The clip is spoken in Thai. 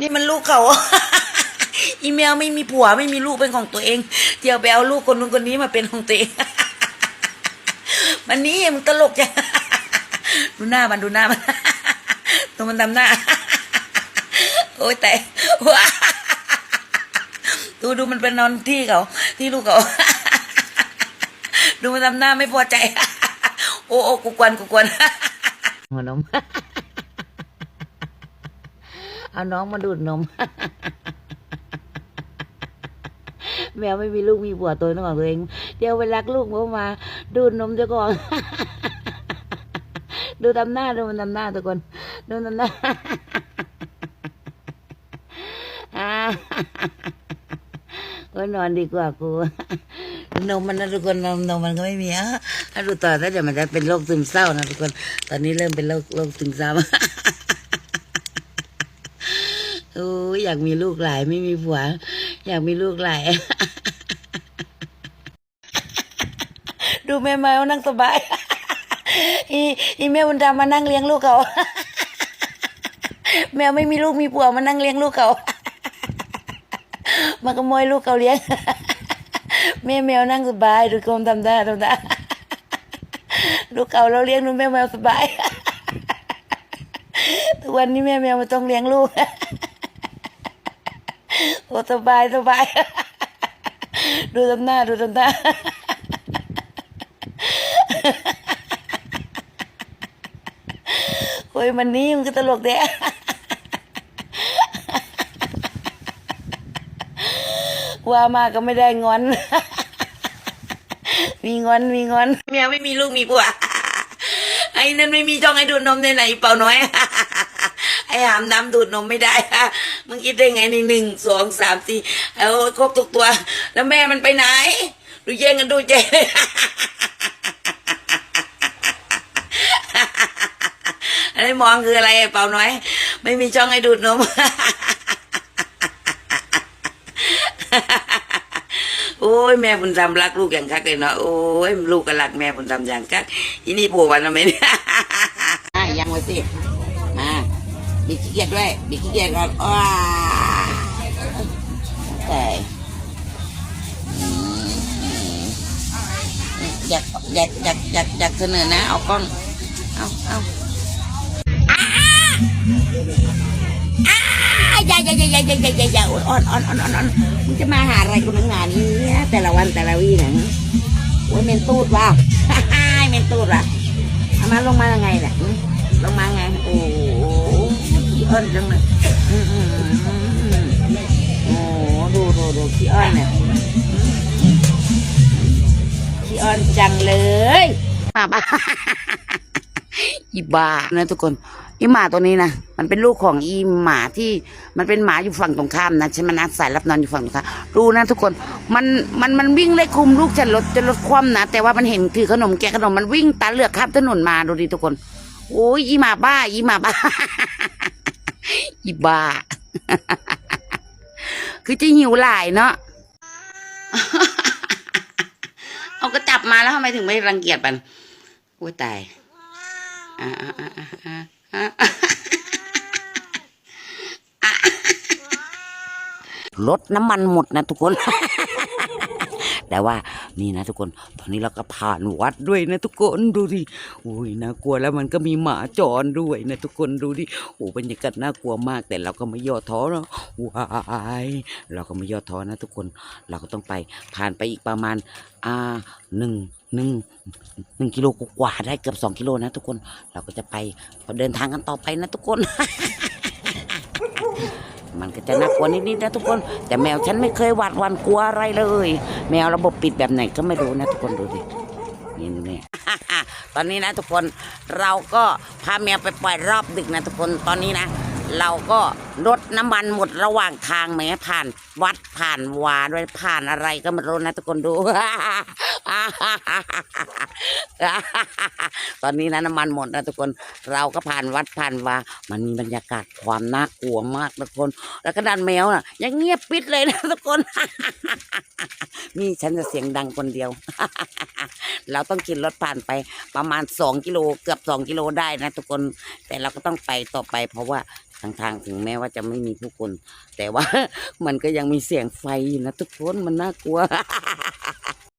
นี่มันลูกเขาอีเมลไม่มีผัวไม่มีลูกเป็นของตัวเองเดี๋ยวไปเอาลูกคนนู้นคนนี้มาเป็นของตัวเองมันนี้มันตลกจังดูหน้ามันดูหน้ามันตัวมันทำหน้า โอ้ยแต่ว้าดูดูมันเป็นนอนที่เขา ที่ลูกเขา ดูมันทำหน้าไม่พอใจ โอ้โอ้กูกวนกูกวนหัวนม เอาน้องมาดูดนม แมวไม่มีลูกมีผัวตัวนึงของตัวเอง เดี๋ยวไปรักลูกเพามา ดูดนมจ้าก่อน ดูทำหน้าดูมันทำหน้าทุกคนดูทำหน้าอ่าก็นอนดีกว่ากูนมมันนะทุกคนนมนมมันก็ไม่มีอะถ้าดูต่อถ้าเดี๋ยวมันจะเป็นโรคซึมเศร้านะทุกคน ตอนนี้เริ่มเป็นโรคโรคซึมเศร้า โอ้ยอยากมีลูกหลายไม่มีผัว อยากมีลูกหลาย ดูแม่แมวนั่งสบาย อีอีแม่บุญธรรมมานั่งเลี้ยงลูกเขา แมวไม่มีลูกมีผัวมานั่งเลี้ยงลูกเขามาขโมยลูกเขาเลี้ยง แม่แมวนั่งสบายดูกลมทำได้ทำได้ลูกเขาเราเลี้ยงดูแม่แมวสบายทุกวันนี้แม่แมวมาต้องเลี้ยงลูก โอ้สบายสบาย ดูทำหน้าดูทำหน้าโอ้ยมันนี่มันก็ตลกแด้ว่ามาก็ไม่ได้งอน มีงอนมีงอนเมียไม่มีลูกมีผัวไอ้นั่นไม่มีจ้องให้ดูนมในไหนเปล่าน้อย ไอ้หามน้ำดูดนมไม่ได้มึงคิดได้ไงในหนึ่งสองสามสี่เอาครบทุกตัว แล้วแม่มันไปไหน ดูแย่งกันดูเจอะไรมองคืออะไรเปล่าน้อย ไม่มีช่องให้ดูดนมโอ้ยแม่บุญธรรมรักลูกอย่างคักเลยเนาะโอ้ยลูกก็รักแม่บุญธรรมอย่างคักอีนี่ผล่วันทำไมเนี่ยอะยังไว้สิมา บิดขี้เกียจด้วยบิดขี้เกียจก่อนว้าแต่อืมอยากอยากอยากอยากอยากเสนอนะ เอากล้อง เอาเอาอย่าอย่าอย่าอย่าอย่าอย่าอย่าอย่าอ่อนอ่อนอ่อนอ่อนอ่อนมึงจะมาหาอะไรกูนักหนานนี้แต่ละวันแต่ละวีนะโอ้ยเมนตูดว่ะเมนตูดว่ะเอามาลงมายังไงเนี่ยลงมาไง โอ้ โหขี้อนจังเลยอืมอืมอืมอืมโอ้ดูดูดูขี้อ้อนเนี่ยขี้อ้อนจังเลยมาบ้าอีบ้านะทุกคนอีหมาตัวนี้นะมันเป็นลูกของอีหมาที่มันเป็นหมาอยู่ฝั่งตรงข้ามนะใช่ไหมนะสายรับนอนอยู่ฝั่งตรงข้ามดูนะทุกคนมันมันมันวิ่งไล่คุมลูกฉันรถจะรถคว่ำนะแต่ว่ามันเห็นถือขนมแกะขนมมันวิ่งตาเลือกข้ามถนนมาดูดิทุกคน โอ้ยอีหมาบ้า อีหมาบ้า อีบ้า คือจะหิวหลายเนาะเอาก็จับมาแล้วทำไมถึงไม่รังเกียจมันโอ้ยตายรถน้ำมันหมดนะทุกคน แต่ว่านี่นะทุกคนตอนนี้เราก็ผ่านวัดด้วยนะทุกคนดูดิโอ้ยน่ากลัวแล้วมันก็มีหมาจรด้วยนะทุกคนดูดิโอ้บรรยากาศน่ากลัวมาก แต่เราก็ไม่ย่อท้อเนาะว้ายเราก็ไม่ย่อท้อนะทุกคนเราก็ต้องไปผ่านไปอีกประมาณอ่าหนึ่งหนึ่งหนึ่งกิโลกว่าได้เกือบสองกิโลนะทุกคนเราก็จะไปเดินทางกันต่อไปนะทุกคน มันก็จะน่ากลัวนิดๆนะทุกคน แต่แมวฉันไม่เคยหวาดหวันกลัวอะไรเลย แมวระบบปิดแบบไหนก็ไม่รู้นะทุกคนดูดินี่ดูนี่ตอนนี้นะทุกคนเราก็พาแมวไปปล่อยรอบดึกนะทุกคนตอนนี้นะ เราก็ รถน้ำมันหมดระหว่างทางแหมผ่านวัดผ่านวาด้วยผ่านอะไรก็ไม่รู้นะทุกคนดู ตอนนี้นะน้ำมันหมดนะทุกคนเราก็ผ่านวัดผ่านวา มันมีบรรยากาศความน่ากลัวมากนะทุกคน แล้วก็ดันแมวน่ะ ยังเงียบปิดเลยนะทุกคน นี่ฉันจะเสียงดังคนเดียว เราต้องขี่รถผ่านไปประมาณสองกิโลเกือบสองกิโลได้นะทุกคน แต่เราก็ต้องไปต่อไปเพราะว่าทางทางถึงแม้ว่าจะไม่มีผู้คน แต่ว่ามันก็ยังมีเสียงไฟนะทุกคนมันน่ากลัว